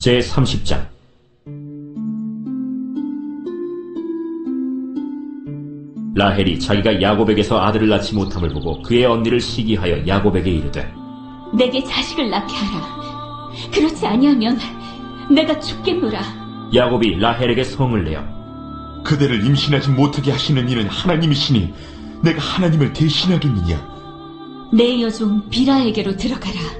제30장 라헬이 자기가 야곱에게서 아들을 낳지 못함을 보고 그의 언니를 시기하여 야곱에게 이르되 내게 자식을 낳게 하라. 그렇지 아니하면 내가 죽겠노라. 야곱이 라헬에게 성을 내어 그대를 임신하지 못하게 하시는 이는 하나님이시니 내가 하나님을 대신하겠느냐? 내 여종 비라에게로 들어가라.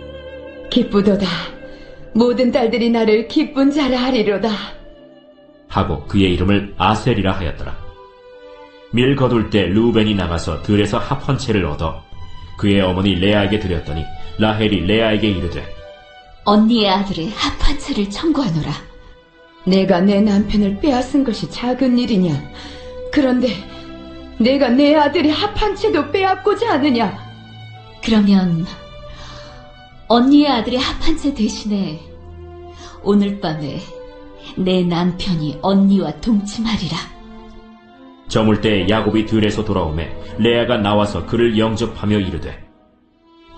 기쁘도다. 모든 딸들이 나를 기쁜 자라 하리로다. 하고 그의 이름을 아셀이라 하였더라. 밀 거둘 때 루벤이 나가서 들에서 합한 채를 얻어 그의 어머니 레아에게 드렸더니 라헬이 레아에게 이르되 언니의 아들의 합한 채를 청구하노라. 내가 내 남편을 빼앗은 것이 작은 일이냐? 그런데 내가 내 아들의 합한 채도 빼앗고자 하느냐? 그러면 언니의 아들의 합한 채 대신에 오늘 밤에 내 남편이 언니와 동침하리라. 저물 때 야곱이 들에서 돌아오매 레아가 나와서 그를 영접하며 이르되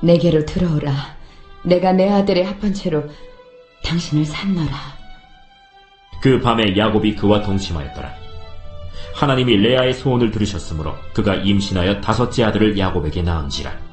내게로 들어오라. 내가 내 아들의 합한 채로 당신을 산노라. 그 밤에 야곱이 그와 동침하였더라. 하나님이 레아의 소원을 들으셨으므로 그가 임신하여 다섯째 아들을 야곱에게 낳은지라.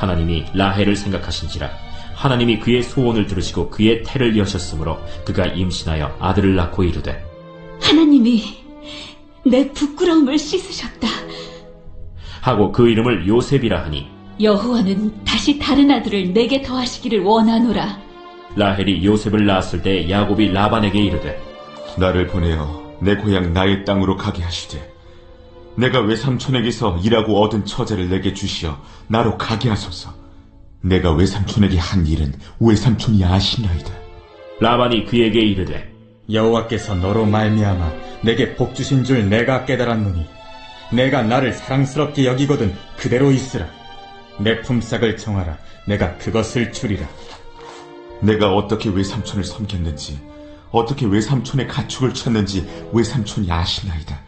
하나님이 라헬을 생각하신지라 하나님이 그의 소원을 들으시고 그의 태를 여셨으므로 그가 임신하여 아들을 낳고 이르되 하나님이 내 부끄러움을 씻으셨다. 하고 그 이름을 요셉이라 하니 여호와는 다시 다른 아들을 내게 더하시기를 원하노라. 라헬이 요셉을 낳았을 때 야곱이 라반에게 이르되 나를 보내어 내 고향 나의 땅으로 가게 하시되 내가 외삼촌에게서 일하고 얻은 처자를 내게 주시어 나로 가게 하소서. 내가 외삼촌에게 한 일은 외삼촌이 아시나이다. 라반이 그에게 이르되 여호와께서 너로 말미암아 내게 복 주신 줄 내가 깨달았노니 내가 나를 사랑스럽게 여기거든 그대로 있으라 내 품삯을 정하라 내가 그것을 주리라 내가 어떻게 외삼촌을 섬겼는지 어떻게 외삼촌의 가축을 쳤는지 외삼촌이 아시나이다.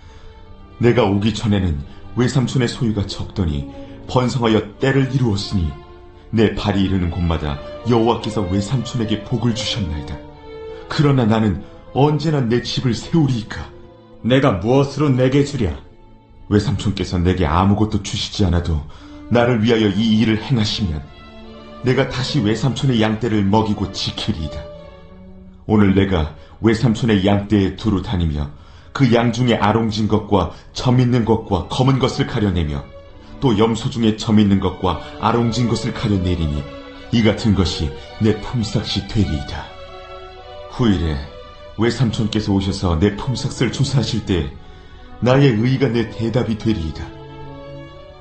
내가 오기 전에는 외삼촌의 소유가 적더니 번성하여 때를 이루었으니 내 발이 이르는 곳마다 여호와께서 외삼촌에게 복을 주셨나이다. 그러나 나는 언제나 내 집을 세우리이까. 내가 무엇으로 내게 주랴 외삼촌께서 내게 아무것도 주시지 않아도 나를 위하여 이 일을 행하시면 내가 다시 외삼촌의 양떼를 먹이고 지키리이다. 오늘 내가 외삼촌의 양떼에 두루 다니며 그 양 중에 아롱진 것과 점 있는 것과 검은 것을 가려내며 또 염소 중에 점 있는 것과 아롱진 것을 가려내리니 이 같은 것이 내 품삯이 되리이다. 후일에 외삼촌께서 오셔서 내 품삯을 조사하실 때 나의 의가 내 대답이 되리이다.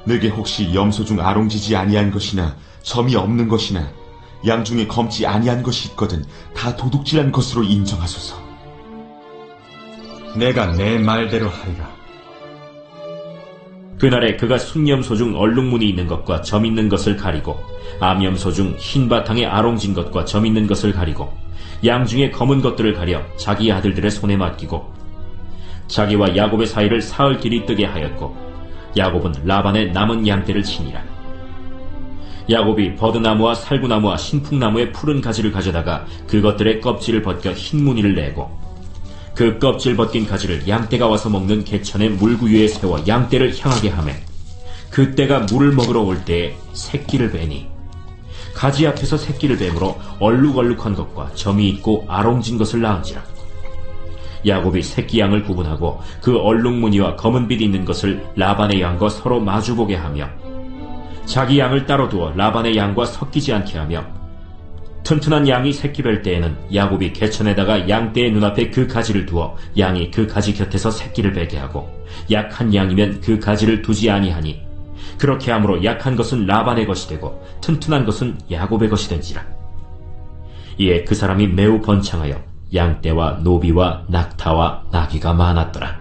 내게 혹시 염소 중 아롱지지 아니한 것이나 점이 없는 것이나 양 중에 검지 아니한 것이 있거든 다 도둑질한 것으로 인정하소서. 내가 내 말대로 하리라. 그날에 그가 순염소 중 얼룩무늬 있는 것과 점 있는 것을 가리고 암염소 중 흰 바탕에 아롱진 것과 점 있는 것을 가리고 양 중에 검은 것들을 가려 자기 아들들의 손에 맡기고 자기와 야곱의 사이를 사흘 길이 뜨게 하였고 야곱은 라반의 남은 양떼를 치니라. 야곱이 버드나무와 살구나무와 신풍나무의 푸른 가지를 가져다가 그것들의 껍질을 벗겨 흰 무늬를 내고 그 껍질 벗긴 가지를 양떼가 와서 먹는 개천의 물구유에 세워 양떼를 향하게 하매 그때가 물을 먹으러 올 때에 새끼를 베니 가지 앞에서 새끼를 뱀으로 얼룩얼룩한 것과 점이 있고 아롱진 것을 낳은지라. 야곱이 새끼 양을 구분하고 그 얼룩 무늬와 검은 빛 있는 것을 라반의 양과 서로 마주보게 하며 자기 양을 따로 두어 라반의 양과 섞이지 않게 하며 튼튼한 양이 새끼 뵐 때에는 야곱이 개천에다가 양떼의 눈앞에 그 가지를 두어 양이 그 가지 곁에서 새끼를 베게 하고 약한 양이면 그 가지를 두지 아니하니 그렇게 함으로 약한 것은 라반의 것이 되고 튼튼한 것은 야곱의 것이 된지라. 이에 그 사람이 매우 번창하여 양떼와 노비와 낙타와 나귀가 많았더라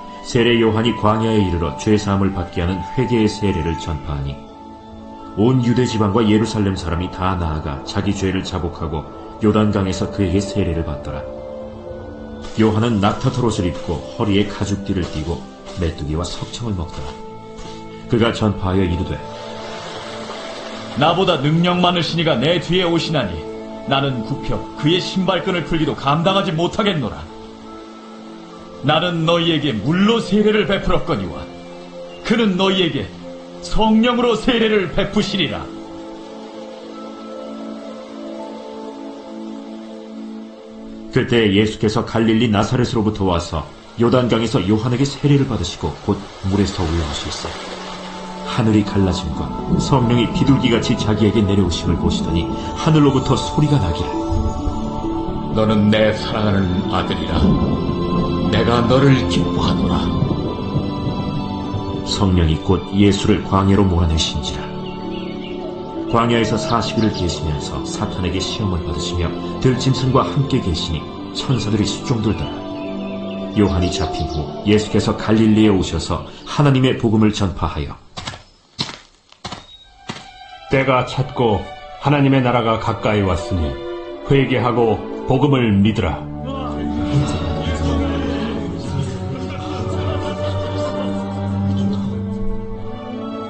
세례 요한이 광야에 이르러 죄 사함을 받게 하는 회개의 세례를 전파하니 온 유대 지방과 예루살렘 사람이 다 나아가 자기 죄를 자복하고 요단강에서 그에게 세례를 받더라. 요한은 낙타토롯을 입고 허리에 가죽띠를 띠고 메뚜기와 석청을 먹더라. 그가 전파하여 이르되 나보다 능력 많으시니가 내 뒤에 오시나니 나는 굽혀 그의 신발끈을 풀기도 감당하지 못하겠노라. 나는 너희에게 물로 세례를 베풀었거니와 그는 너희에게 성령으로 세례를 베푸시리라. 그때 예수께서 갈릴리 나사렛으로부터 와서 요단강에서 요한에게 세례를 받으시고 곧 물에서 올라오실세 하늘이 갈라짐과 성령이 비둘기같이 자기에게 내려오심을 보시더니 하늘로부터 소리가 나기를 너는 내 사랑하는 아들이라. 내가 너를 기뻐하노라. 성령이 곧 예수를 광야로 몰아내신지라 광야에서 40일을 계시면서 사탄에게 시험을 받으시며 들짐승과 함께 계시니 천사들이 수종들더라 요한이 잡힌 후 예수께서 갈릴리에 오셔서 하나님의 복음을 전파하여 때가 찼고 하나님의 나라가 가까이 왔으니 회개하고 복음을 믿으라.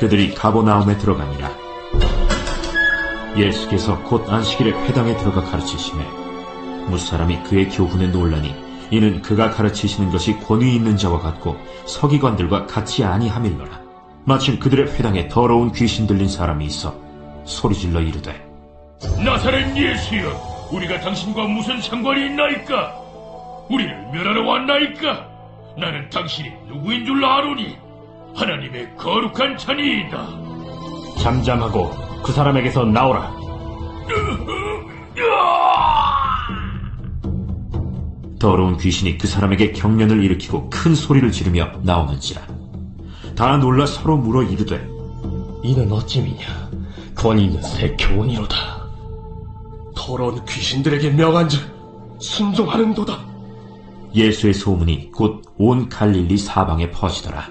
그들이 가보나움에 들어가니라 예수께서 곧 안식일에 회당에 들어가 가르치심에 무사람이 그의 교훈에 놀라니 이는 그가 가르치시는 것이 권위 있는 자와 같고 서기관들과 같이 아니함일러라 마침 그들의 회당에 더러운 귀신 들린 사람이 있어 소리질러 이르되 나사렛 예수여, 우리가 당신과 무슨 상관이 있나이까? 우리를 멸하러 왔나이까? 나는 당신이 누구인 줄 아노니 하나님의 거룩한 자니이다. 잠잠하고 그 사람에게서 나오라. 더러운 귀신이 그 사람에게 경련을 일으키고 큰 소리를 지르며 나오는지라 다 놀라 서로 물어 이르되 이는 어찌미냐? 권위 있는 새 교훈이로다. 더러운 귀신들에게 명한즉 순종하는도다. 예수의 소문이 곧 온 갈릴리 사방에 퍼지더라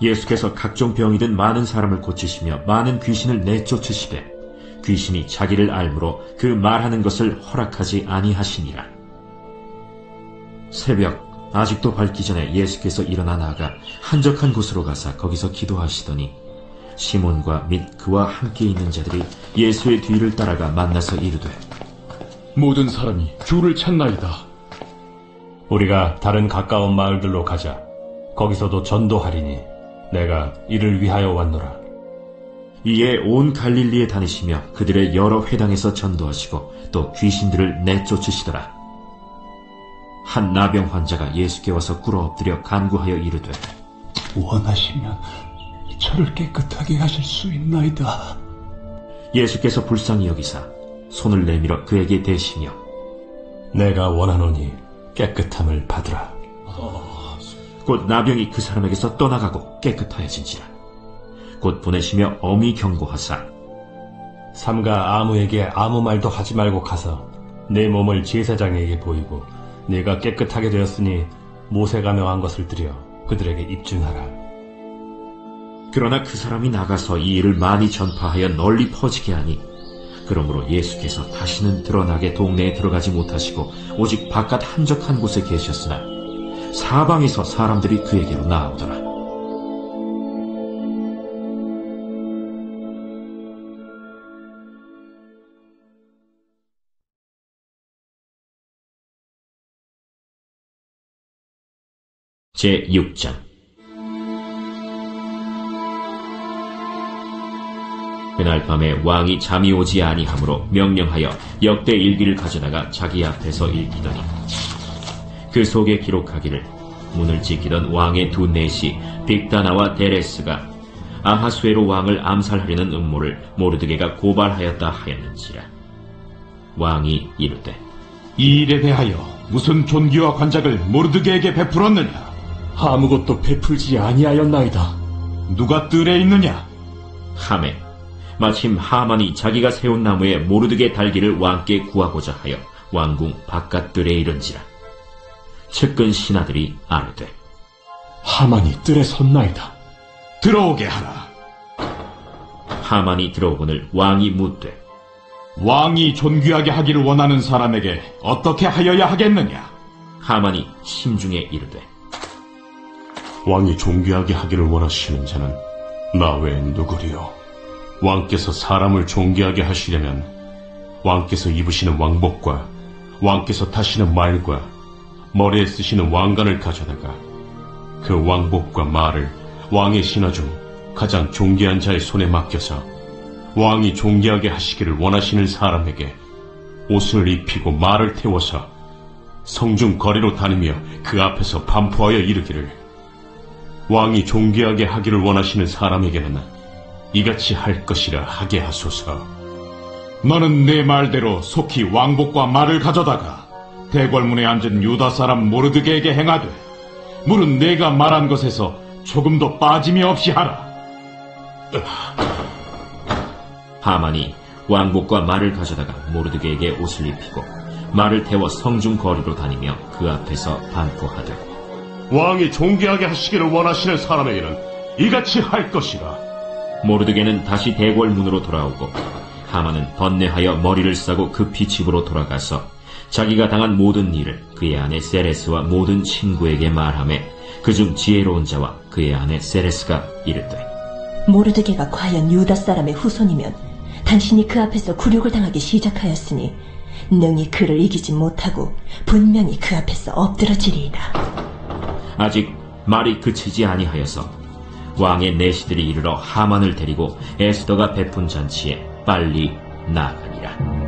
예수께서 각종 병이 든 많은 사람을 고치시며 많은 귀신을 내쫓으시되 귀신이 자기를 알므로 그 말하는 것을 허락하지 아니하시니라. 새벽 아직도 밝기 전에 예수께서 일어나 나가 한적한 곳으로 가사 거기서 기도하시더니 시몬과 및 그와 함께 있는 자들이 예수의 뒤를 따라가 만나서 이르되 모든 사람이 주를 찾나이다. 우리가 다른 가까운 마을들로 가자. 거기서도 전도하리니 내가 이를 위하여 왔노라. 이에 온 갈릴리에 다니시며 그들의 여러 회당에서 전도하시고 또 귀신들을 내쫓으시더라. 한 나병 환자가 예수께 와서 꿇어 엎드려 간구하여 이르되 원하시면 저를 깨끗하게 하실 수 있나이다. 예수께서 불쌍히 여기사 손을 내밀어 그에게 대시며 내가 원하노니 깨끗함을 받으라. 곧 나병이 그 사람에게서 떠나가고 깨끗하여진지라. 곧 보내시며 엄히 경고하사 삼가 아무에게 아무 말도 하지 말고 가서 내 몸을 제사장에게 보이고 내가 깨끗하게 되었으니 모세가 명한 것을 드려 그들에게 입증하라. 그러나 그 사람이 나가서 이 일을 많이 전파하여 널리 퍼지게 하니 그러므로 예수께서 다시는 드러나게 동네에 들어가지 못하시고 오직 바깥 한적한 곳에 계셨으나 사방에서 사람들이 그에게로 나오더라. 제6장 그날 밤에 왕이 잠이 오지 아니하므로 명령하여 역대 일기를 가져다가 자기 앞에서 읽히더니 그 속에 기록하기를 문을 지키던 왕의 두 넷이 빅다나와 데레스가 아하수에로 왕을 암살하려는 음모를 모르드게가 고발하였다 하였는지라 왕이 이르되 이 일에 대하여 무슨 존귀와 관작을 모르드게에게 베풀었느냐? 아무것도 베풀지 아니하였나이다. 누가 뜰에 있느냐? 하메 마침 하만이 자기가 세운 나무에 모르드게 달기를 왕께 구하고자 하여 왕궁 바깥들에 이른지라 측근 신하들이 아뢰되 하만이 뜰에 섰나이다. 들어오게 하라. 하만이 들어오거늘 왕이 묻되 왕이 존귀하게 하기를 원하는 사람에게 어떻게 하여야 하겠느냐? 하만이 심중에 이르되 왕이 존귀하게 하기를 원하시는 자는 나 외엔 누구리요? 왕께서 사람을 존귀하게 하시려면 왕께서 입으시는 왕복과 왕께서 타시는 말과 머리에 쓰시는 왕관을 가져다가 그 왕복과 말을 왕의 신하 중 가장 존귀한 자의 손에 맡겨서 왕이 존귀하게 하시기를 원하시는 사람에게 옷을 입히고 말을 태워서 성중 거리로 다니며 그 앞에서 반포하여 이르기를 왕이 존귀하게 하기를 원하시는 사람에게는 이같이 할 것이라 하게 하소서. 너는 내 말대로 속히 왕복과 말을 가져다가 대궐문에 앉은 유다 사람 모르드게에게 행하되 물은 내가 말한 것에서 조금도 빠짐이 없이 하라. 하만이 왕복과 말을 가져다가 모르드게에게 옷을 입히고 말을 태워 성중 거리로 다니며 그 앞에서 반포하되 왕이 존귀하게 하시기를 원하시는 사람에게는 이같이 할 것이라. 모르드게는 다시 대궐 문으로 돌아오고 하만은 번뇌하여 머리를 싸고 급히 집으로 돌아가서 자기가 당한 모든 일을 그의 아내 세레스와 모든 친구에게 말하며 그중 지혜로운 자와 그의 아내 세레스가 이르되 모르드게가 과연 유다 사람의 후손이면 당신이 그 앞에서 굴욕을 당하기 시작하였으니 능히 그를 이기지 못하고 분명히 그 앞에서 엎드러지리이다. 아직 말이 그치지 아니하여서 왕의 내시들이 이르러 하만을 데리고 에스더가 베푼 잔치에 빨리 나아가니라.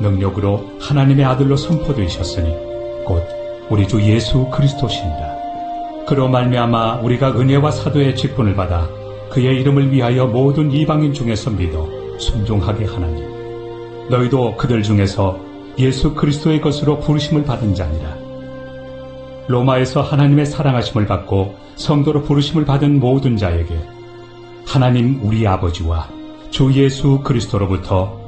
능력으로 하나님의 아들로 선포되셨으니 곧 우리 주 예수 그리스도시니라. 그로 말미암아 우리가 은혜와 사도의 직분을 받아 그의 이름을 위하여 모든 이방인 중에서 믿어 순종하게 하나니 너희도 그들 중에서 예수 그리스도의 것으로 부르심을 받은 자니라. 로마에서 하나님의 사랑하심을 받고 성도로 부르심을 받은 모든 자에게 하나님 우리 아버지와 주 예수 그리스도로부터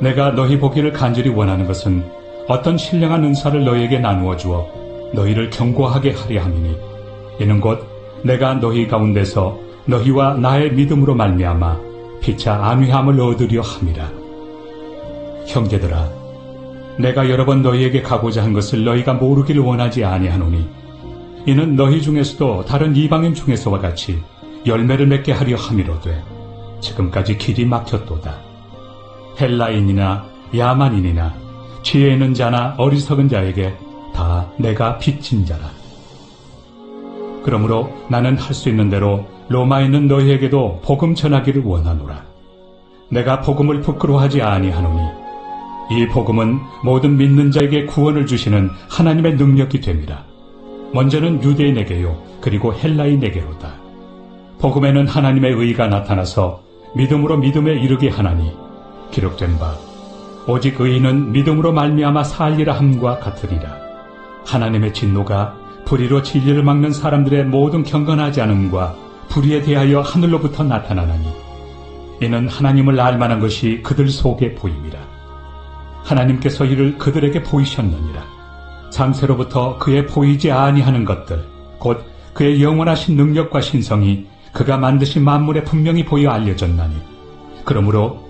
내가 너희 보기를 간절히 원하는 것은 어떤 신령한 은사를 너희에게 나누어 주어 너희를 경고하게 하려 함이니 이는 곧 내가 너희 가운데서 너희와 나의 믿음으로 말미암아 피차 안위함을 얻으려 함이라. 형제들아, 내가 여러 번 너희에게 가고자 한 것을 너희가 모르기를 원하지 아니하노니 이는 너희 중에서도 다른 이방인 중에서와 같이 열매를 맺게 하려 함이로되 지금까지 길이 막혔도다. 헬라인이나 야만인이나 지혜 있는 자나 어리석은 자에게 다 내가 빚진 자라. 그러므로 나는 할 수 있는 대로 로마에 있는 너희에게도 복음 전하기를 원하노라. 내가 복음을 부끄러워하지 아니하노니 이 복음은 모든 믿는 자에게 구원을 주시는 하나님의 능력이 됩니다. 먼저는 유대인에게요, 그리고 헬라인에게로다. 복음에는 하나님의 의가 나타나서 믿음으로 믿음에 이르게 하나니 기록된 바 오직 의인은 믿음으로 말미암아 살리라 함과 같으리라. 하나님의 진노가 불의로 진리를 막는 사람들의 모든 경건하지 않음과 불의에 대하여 하늘로부터 나타나나니 이는 하나님을 알만한 것이 그들 속에 보임이라. 하나님께서 이를 그들에게 보이셨느니라. 장세로부터 그의 보이지 아니하는 것들, 곧 그의 영원하신 능력과 신성이 그가 만드신 만물에 분명히 보여 알려졌나니, 그러므로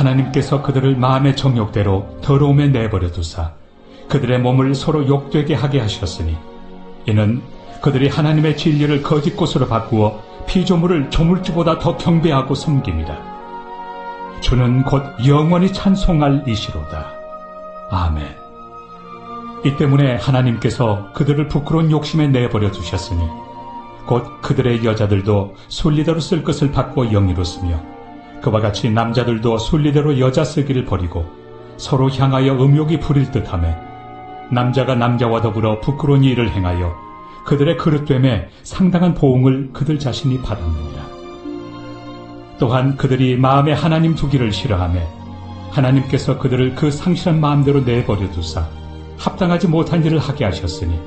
하나님께서 그들을 마음의 정욕대로 더러움에 내버려 두사 그들의 몸을 서로 욕되게 하게 하셨으니 이는 그들이 하나님의 진리를 거짓 곳으로 바꾸어 피조물을 조물주보다 더 경배하고 섬깁니다. 주는 곧 영원히 찬송할 이시로다. 아멘. 이 때문에 하나님께서 그들을 부끄러운 욕심에 내버려 두셨으니 곧 그들의 여자들도 순리대로 쓸 것을 바꾸어 영리로 쓰며 그와 같이 남자들도 순리대로 여자 쓰기를 버리고 서로 향하여 음욕이 부릴 듯하며 남자가 남자와 더불어 부끄러운 일을 행하여 그들의 그릇됨에 상당한 보응을 그들 자신이 받았느니라. 또한 그들이 마음에 하나님 두기를 싫어하며 하나님께서 그들을 그 상실한 마음대로 내버려 두사 합당하지 못한 일을 하게 하셨으니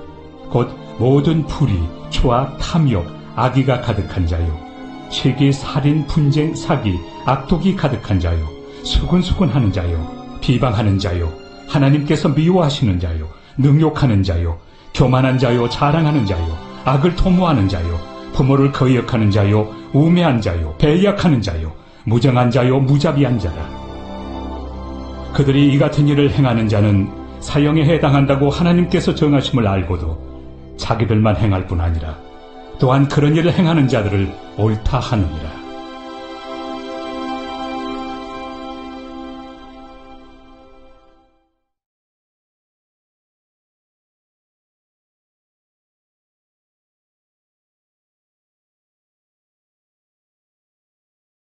곧 모든 불의, 초와 탐욕, 악의가 가득한 자요 시기, 살인, 분쟁, 사기, 악독이 가득한 자요. 수군수군하는 자요. 비방하는 자요. 하나님께서 미워하시는 자요. 능욕하는 자요. 교만한 자요. 자랑하는 자요. 악을 토모하는 자요. 부모를 거역하는 자요. 우매한 자요. 배약하는 자요. 무정한 자요. 무자비한 자라 그들이 이 같은 일을 행하는 자는 사형에 해당한다고 하나님께서 정하심을 알고도 자기들만 행할 뿐 아니라 또한 그런 일을 행하는 자들을 옳다 하느니라.